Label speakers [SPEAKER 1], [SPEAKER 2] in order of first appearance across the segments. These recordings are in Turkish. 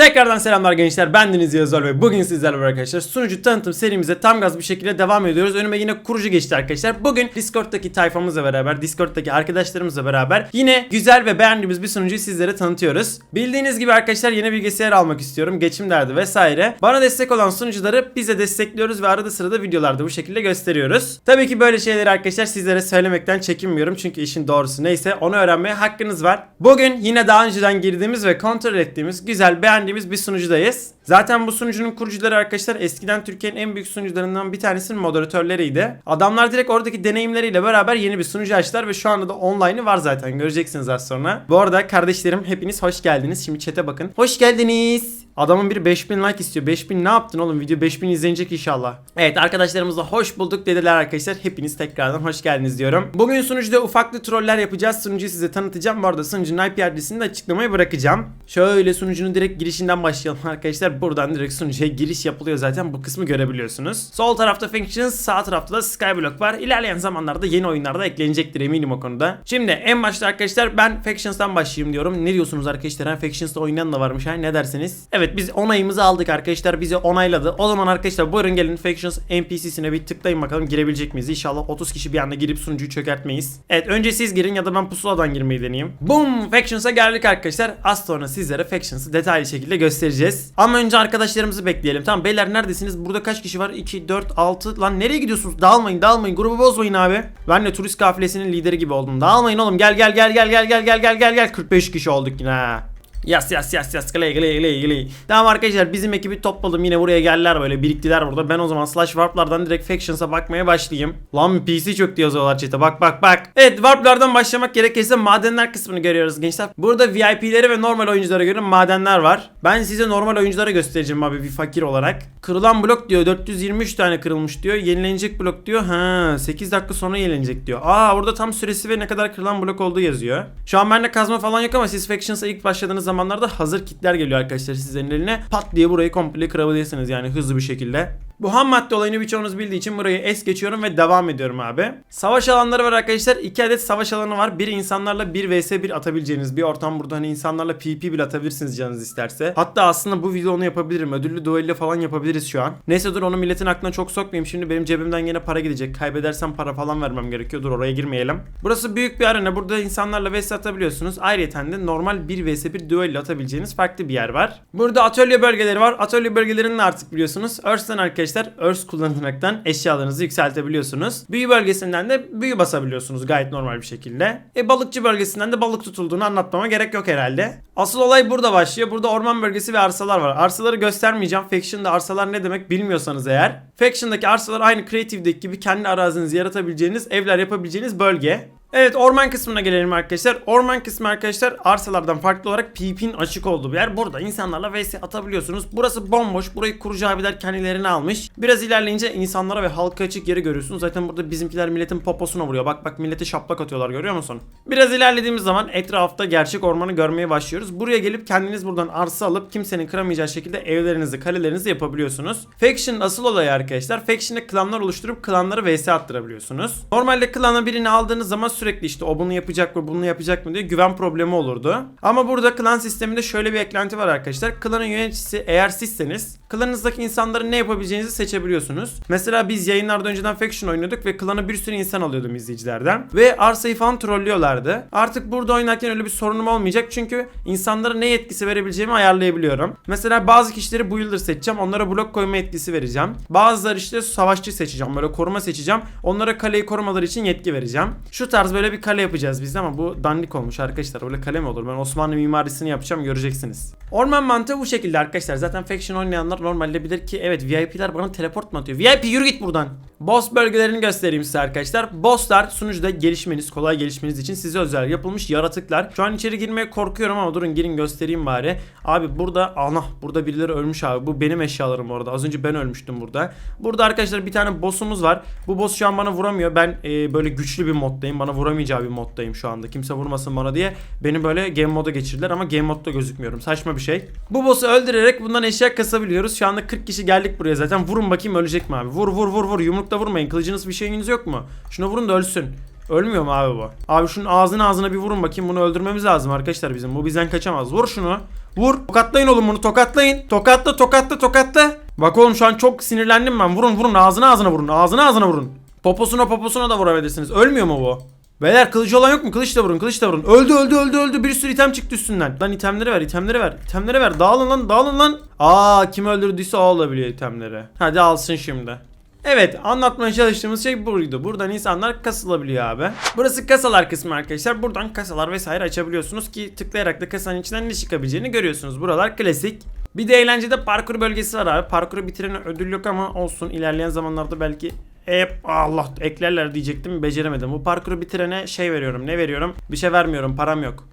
[SPEAKER 1] Tekrardan selamlar gençler. Ben Deniz Yazar ve bugün sizlerle arkadaşlar sunucu tanıtım serimize tam gaz bir şekilde devam ediyoruz. Önüme yine kurucu geçti arkadaşlar. Bugün Discord'daki tayfamızla beraber, Discord'daki arkadaşlarımızla beraber yine güzel ve beğendiğimiz bir sunucuyu sizlere tanıtıyoruz. Bildiğiniz gibi arkadaşlar yeni bilgisayar almak istiyorum. Geçim derdi vesaire. Bana destek olan sunucuları bize destekliyoruz ve arada sırada videolarda bu şekilde gösteriyoruz. Tabii ki böyle şeyleri arkadaşlar sizlere söylemekten çekinmiyorum. Çünkü işin doğrusu neyse onu öğrenmeye hakkınız var. Bugün yine daha önceden girdiğimiz ve kontrol ettiğimiz güzel beğendiğimiz bir sunucudayız. Zaten bu sunucunun kurucuları arkadaşlar eskiden Türkiye'nin en büyük sunucularından bir tanesinin moderatörleriydi. Adamlar direkt oradaki deneyimleriyle beraber yeni bir sunucu açtılar ve şu anda da online'ı var zaten göreceksiniz az sonra. Bu arada kardeşlerim hepiniz hoş geldiniz. Şimdi chat'e bakın. Hoş geldiniz. Adamın biri 5000 like istiyor. 5000 ne yaptın oğlum? Video 5000 izlenecek inşallah. Evet arkadaşlarımızla hoş bulduk dediler arkadaşlar. Hepiniz tekrardan hoş geldiniz diyorum. Bugün sunucuda ufaklı troller yapacağız. Sunucuyu size tanıtacağım. Bu arada sunucunun IP adresini de açıklamaya bırakacağım. Şöyle sunucunun direkt girişinden başlayalım arkadaşlar. Buradan direkt sunucuya giriş yapılıyor zaten. Bu kısmı görebiliyorsunuz. Sol tarafta Factions, sağ tarafta da Skyblock var. İlerleyen zamanlarda yeni oyunlarda eklenecektir eminim o konuda. Şimdi en başta arkadaşlar ben Factions'tan başlayayım diyorum. Ne diyorsunuz arkadaşlar? Ha, Factions'ta oynayan da varmış ha. Ne dersiniz? Evet biz onayımızı aldık arkadaşlar. Bizi onayladı. O zaman arkadaşlar buyurun gelin Factions NPC'sine bir tıklayın bakalım girebilecek miyiz? İnşallah 30 kişi bir anda girip sunucuyu çökertmeyiz. Evet önce siz girin ya da ben pusuladan girmeyi deneyeyim. Boom! Factions'a geldik arkadaşlar. Az sonra sizlere Factions'ı detaylı şekilde göstereceğiz. Ama önce arkadaşlarımızı bekleyelim. Tamam beyler neredesiniz? Burada kaç kişi var? 2, 4, 6. Lan nereye gidiyorsunuz? Dağılmayın dağılmayın. Grubu bozmayın abi. Ben de turist kafilesinin lideri gibi oldum. Dağılmayın oğlum. Gel gel gel gel gel gel gel gel gel gel. 45 kişi olduk yine. Yas yas yas yas gley gley gley gley. Tamam arkadaşlar bizim ekibi topladım yine buraya geldiler böyle biriktiler burada. Ben o zaman slash warplardan direkt factions'a bakmaya başlayayım. Lan PC çöktü yazıyorlar chat'e bak bak bak. Evet warplardan başlamak gerekirse madenler kısmını görüyoruz gençler. Burada VIP'leri ve normal oyunculara göre madenler var. Ben size normal oyunculara göstereceğim abi bir fakir olarak. Kırılan blok diyor 423 tane kırılmış diyor. Yenilenecek blok diyor. Ha 8 dakika sonra yenilenecek diyor. Aa burada tam süresi ve ne kadar kırılan blok olduğu yazıyor. Şu an bende kazma falan yok ama siz factions'a ilk başladığınız zamanlarda hazır kitler geliyor arkadaşlar sizlerin eline. Pat diye burayı komple kırabilirsiniz yani hızlı bir şekilde. Bu ham madde olayını birçoğunuz bildiği için burayı es geçiyorum ve devam ediyorum abi. Savaş alanları var arkadaşlar. İki adet savaş alanı var. Bir insanlarla 1 vs 1 atabileceğiniz bir ortam. Burada hani insanlarla PvP bile atabilirsiniz canınız isterse. Hatta aslında bu video onu yapabilirim. Ödüllü duello falan yapabiliriz şu an. Neyse dur onu milletin aklına çok sokmayayım. Şimdi benim cebimden yine para gidecek. Kaybedersem para falan vermem gerekiyor. Dur oraya girmeyelim. Burası büyük bir arena. Burada insanlarla vs atabiliyorsunuz. Ayrıca de normal 1 vs 1 duello atabileceğiniz farklı bir yer var. Burada atölye bölgeleri var. Atölye bölgelerinin de artık biliyorsunuz. Earth'ten arkadaşlar Earth kullanaraktan eşyalarınızı yükseltebiliyorsunuz. Büyü bölgesinden de büyü basabiliyorsunuz gayet normal bir şekilde. E balıkçı bölgesinden de balık tutulduğunu anlatmama gerek yok herhalde. Asıl olay burada başlıyor. Burada orman bölgesi ve arsalar var. Arsaları göstermeyeceğim. Faction'da arsalar ne demek bilmiyorsanız eğer. Faction'daki arsalar aynı Creative'deki gibi kendi arazinizi yaratabileceğiniz, evler yapabileceğiniz bölge. Evet orman kısmına gelelim arkadaşlar. Orman kısmı arkadaşlar arsalardan farklı olarak PvP'nin açık olduğu bir yer. Burada insanlarla vs atabiliyorsunuz. Burası bomboş. Burayı kurucu abiler kendilerine almış. Biraz ilerleyince insanlara ve halka açık yeri görüyorsunuz. Zaten burada bizimkiler milletin poposuna vuruyor. Bak bak millete şaplak atıyorlar görüyor musun? Biraz ilerlediğimiz zaman etrafta gerçek ormanı görmeye başlıyoruz. Buraya gelip kendiniz buradan arsa alıp kimsenin kıramayacağı şekilde evlerinizi, kalelerinizi yapabiliyorsunuz. Faction asıl olayı arkadaşlar. Faction'da klanlar oluşturup klanları vs attırabiliyorsunuz. Normalde klana birini aldığınız zaman sürekli işte o bunu yapacak mı bunu yapacak mı diye güven problemi olurdu. Ama burada klan sisteminde şöyle bir eklenti var arkadaşlar. Klanın yöneticisi eğer sizseniz klanınızdaki insanların ne yapabileceğinizi seçebiliyorsunuz. Mesela biz yayınlarda önceden faction oynuyorduk ve klana bir sürü insan alıyordum izleyicilerden. Ve arsayı falan trollüyorlardı. Artık burada oynarken öyle bir sorunum olmayacak çünkü insanlara ne yetkisi verebileceğimi ayarlayabiliyorum. Mesela bazı kişileri bu yıldır seçeceğim. Onlara blok koyma yetkisi vereceğim. Bazıları işte savaşçı seçeceğim. Böyle koruma seçeceğim. Onlara kaleyi korumaları için yetki vereceğim. Şu tarz böyle bir kale yapacağız biz ama bu dandik olmuş arkadaşlar. Öyle kale mi olur? Ben Osmanlı mimarisini yapacağım göreceksiniz. Orman mantığı bu şekilde arkadaşlar. Zaten faction oynayanlar normalde bilir ki evet VIP'ler bana teleport mu atıyor? VIP yürü git buradan. Boss bölgelerini göstereyim size arkadaşlar. Bosslar sunucuda gelişmeniz, kolay gelişmeniz için size özel yapılmış yaratıklar. Şu an içeri girmeye korkuyorum ama durun girin göstereyim bari. Abi burada ana burada birileri ölmüş abi. Bu benim eşyalarım orada. Az önce ben ölmüştüm burada. Burada arkadaşlar bir tane boss'umuz var. Bu boss şu an bana vuramıyor. Ben e, böyle güçlü bir moddayım. Bana vuramayacağı bir moddayım şu anda. Kimse vurmasın bana diye. Beni böyle game moda geçirdiler ama game modda gözükmüyorum. Saçma bir şey. Bu boss'u öldürerek bundan eşya kasabiliyoruz. Şu anda 40 kişi geldik buraya zaten. Vurun bakayım ölecek mi abi? Vur vur vur vur. Yumrukla vurmayın. Kılıcınız bir şeyiniz yok mu? Şuna vurun da ölsün. Ölmüyor mu abi bu? Abi şunun ağzına ağzına bir vurun bakayım bunu öldürmemiz lazım arkadaşlar bizim. Bu bizden kaçamaz. Vur şunu. Vur. Tokatlayın oğlum bunu tokatlayın. Tokatla tokatla tokatla. Bak oğlum şu an çok sinirlendim ben. Vurun vurun ağzına ağzına vurun. Ağzına ağzına vurun. Poposuna poposuna da vurabilirsiniz. Ölmüyor mu bu? Beyler kılıcı olan yok mu? Kılıçla vurun, kılıçla vurun. Öldü, öldü, öldü, öldü. Bir sürü item çıktı üstünden. Lan itemleri ver, itemleri ver. İtemleri ver. Dağılın lan, dağılın lan. Aa, kim öldürdüyse o alabiliyor itemleri. Hadi alsın şimdi. Evet, anlatmaya çalıştığımız şey buydu. Buradan insanlar kasılabiliyor abi. Burası kasalar kısmı arkadaşlar. Buradan kasalar vesaire açabiliyorsunuz ki tıklayarak da kasanın içinden ne çıkabileceğini görüyorsunuz. Buralar klasik. Bir de eğlencede parkur bölgesi var abi. Parkuru bitirene ödül yok ama olsun. İlerleyen zamanlarda belki hep Allah eklerler diyecektim beceremedim. Bu parkuru bitirene şey veriyorum. Ne veriyorum? Bir şey vermiyorum. Param yok.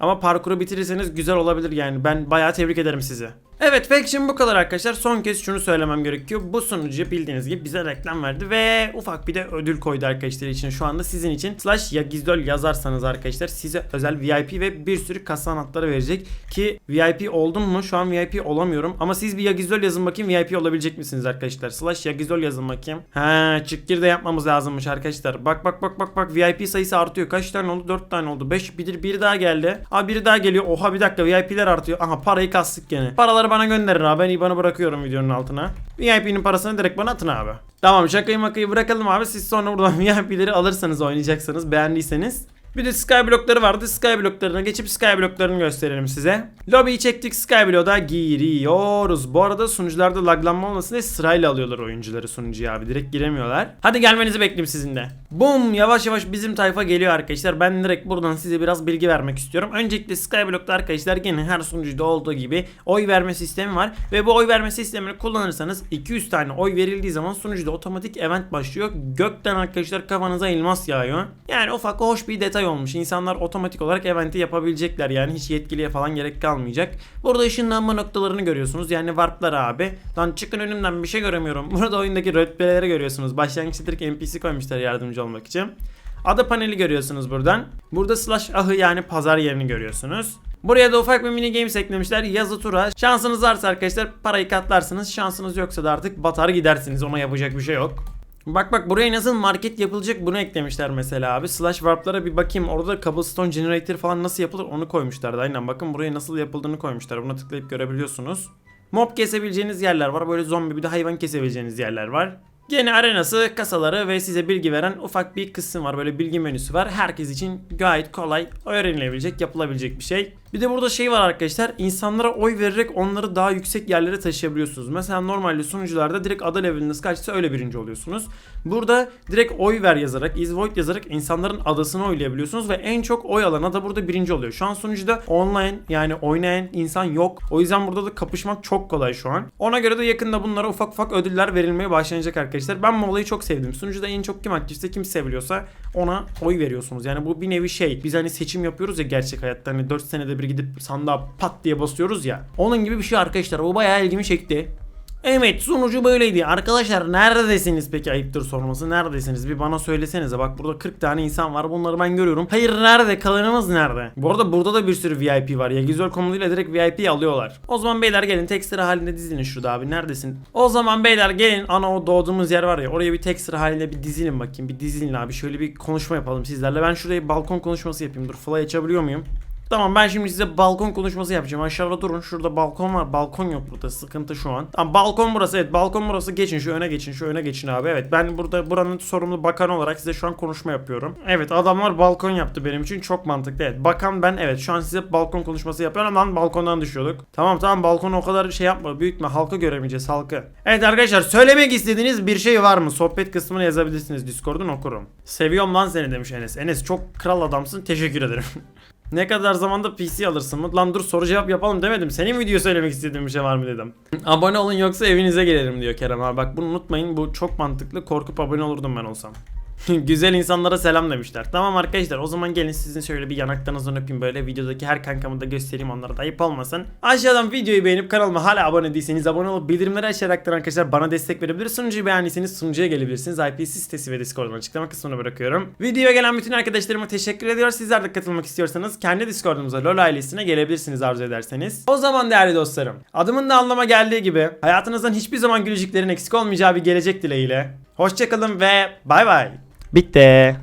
[SPEAKER 1] Ama parkuru bitirirseniz güzel olabilir yani. Ben bayağı tebrik ederim sizi. Evet Faction bu kadar arkadaşlar. Son kez şunu söylemem gerekiyor. Bu sunucu bildiğiniz gibi bize reklam verdi ve ufak bir de ödül koydu arkadaşlar için. Şu anda sizin için slash yagizdol yazarsanız arkadaşlar size özel VIP ve bir sürü kasa anahtarı verecek. Ki VIP oldum mu? Şu an VIP olamıyorum. Ama siz bir yagizdol yazın bakayım VIP olabilecek misiniz arkadaşlar? Slash yagizdol yazın bakayım. He çıkkir de yapmamız lazımmış arkadaşlar. Bak bak bak bak bak VIP sayısı artıyor. Kaç tane oldu? 4 tane oldu. 5 bir, bir daha geldi. Aa biri daha geliyor. Oha bir dakika VIP'ler artıyor. Aha parayı kastık gene. Paraları bana gönderin abi. Ben IBAN'ı bırakıyorum videonun altına. VIP'nin parasını direkt bana atın abi. Tamam şakayı makayı bırakalım abi. Siz sonra buradan VIP'leri alırsanız oynayacaksanız beğendiyseniz. Bir de Skyblock'ları vardı. Skyblock'larına geçip Skyblock'larını gösterelim size. Lobby'yi çektik. Skyblock'a giriyoruz. Bu arada sunucularda laglanma olmasın diye sırayla alıyorlar oyuncuları sunucuya abi. Direkt giremiyorlar. Hadi gelmenizi bekleyeyim sizin de. Bum yavaş yavaş bizim tayfa geliyor arkadaşlar. Ben direkt buradan size biraz bilgi vermek istiyorum. Öncelikle Skyblock'ta arkadaşlar gene her sunucuda olduğu gibi oy verme sistemi var. Ve bu oy verme sistemini kullanırsanız 200 tane oy verildiği zaman sunucuda otomatik event başlıyor. Gökten arkadaşlar kafanıza elmas yağıyor. Yani ufak hoş bir detay olmuş. İnsanlar otomatik olarak eventi yapabilecekler. Yani hiç yetkiliye falan gerek kalmayacak. Burada ışınlanma noktalarını görüyorsunuz. Yani warplar abi. Lan çıkın önümden bir şey göremiyorum. Burada oyundaki rötbeleri görüyorsunuz. Başlangıçta direkt NPC koymuşlar yardımcı olmak için. Ada paneli görüyorsunuz buradan. Burada slash ahı yani pazar yerini görüyorsunuz. Buraya da ufak bir mini games eklemişler. Yazı tura. Şansınız varsa arkadaşlar parayı katlarsınız. Şansınız yoksa da artık batar gidersiniz. Ona yapacak bir şey yok. Bak bak buraya nasıl market yapılacak bunu eklemişler mesela abi. Slash warp'lara bir bakayım. Orada cobblestone generator falan nasıl yapılır onu koymuşlardı. Aynen bakın buraya nasıl yapıldığını koymuşlar. Buna tıklayıp görebiliyorsunuz. Mob kesebileceğiniz yerler var. Böyle zombi bir de hayvan kesebileceğiniz yerler var. Gene arenası, kasaları ve size bilgi veren ufak bir kısım var. Böyle bilgi menüsü var. Herkes için gayet kolay öğrenilebilecek, yapılabilecek bir şey. Bir de burada şey var arkadaşlar. İnsanlara oy vererek onları daha yüksek yerlere taşıyabiliyorsunuz. Mesela normalde sunucularda direkt ada leveliniz kaçsa öyle birinci oluyorsunuz. Burada direkt oy ver yazarak, is vote yazarak insanların adasını oylayabiliyorsunuz ve en çok oy alan ada burada birinci oluyor. Şu an sunucuda online yani oynayan insan yok. O yüzden burada da kapışmak çok kolay şu an. Ona göre de yakında bunlara ufak ufak ödüller verilmeye başlanacak arkadaşlar. Ben bu çok sevdim. Sunucuda en çok kim aktifse kim seviliyorsa ona oy veriyorsunuz. Yani bu bir nevi şey. Biz hani seçim yapıyoruz ya gerçek hayatta. Hani 4 senede bir gidip sandığa pat diye basıyoruz ya. Onun gibi bir şey arkadaşlar. Bu bayağı ilgimi çekti. Evet sunucu böyleydi. Arkadaşlar neredesiniz peki ayıptır sorması neredesiniz? Bir bana söylesenize. Bak burada 40 tane insan var. Bunları ben görüyorum. Hayır nerede? Kalanımız nerede? Bu arada burada da bir sürü VIP var. Yagizor komutuyla direkt VIP alıyorlar. O zaman beyler gelin tek sıra halinde dizilin şurada abi. Neredesin? O zaman beyler gelin ana o doğduğumuz yer var ya. Oraya bir tek sıra halinde bir dizilin bakayım. Bir dizilin abi. Şöyle bir konuşma yapalım sizlerle. Ben şuraya balkon konuşması yapayım. Dur fly açabiliyor muyum? Tamam ben şimdi size balkon konuşması yapacağım. Aşağıda durun. Şurada balkon var. Balkon yok burada. Sıkıntı şu an. Tamam balkon burası. Evet balkon burası. Geçin şu öne geçin. Şu öne geçin abi. Evet ben burada buranın sorumlu bakan olarak size şu an konuşma yapıyorum. Evet adamlar balkon yaptı benim için. Çok mantıklı. Evet bakan ben. Evet şu an size balkon konuşması yapıyorum. Lan balkondan düşüyorduk. Tamam tamam balkonu o kadar şey yapma. Büyütme. Halka göremeyeceğiz halkı. Evet arkadaşlar söylemek istediğiniz bir şey var mı? Sohbet kısmına yazabilirsiniz. Discord'un okurum. Seviyorum lan seni demiş Enes. Enes çok kral adamsın. Teşekkür ederim. Ne kadar zamanda PC alırsın mı? Lan dur soru cevap yapalım demedim. Senin video söylemek istediğin bir şey var mı dedim. abone olun yoksa evinize gelirim diyor Kerem abi. Bak bunu unutmayın. Bu çok mantıklı. Korkup abone olurdum ben olsam. Güzel insanlara selam demişler. Tamam arkadaşlar o zaman gelin sizin şöyle bir yanaklarınızdan öpeyim böyle videodaki her kankamı da göstereyim onlara da ayıp olmasın. Aşağıdan videoyu beğenip kanalıma hala abone değilseniz abone olup bildirimleri açaraktan arkadaşlar bana destek verebilir. Sunucuyu beğendiyseniz sunucuya gelebilirsiniz. IPC sitesi ve Discord'un açıklama kısmına bırakıyorum. Videoya gelen bütün arkadaşlarıma teşekkür ediyor. Sizler de katılmak istiyorsanız kendi Discord'umuza LoL ailesine gelebilirsiniz arzu ederseniz. O zaman değerli dostlarım adımın da anlama geldiği gibi hayatınızdan hiçbir zaman gülücüklerin eksik olmayacağı bir gelecek dileğiyle. Hoşçakalın ve bay bay. Bitti.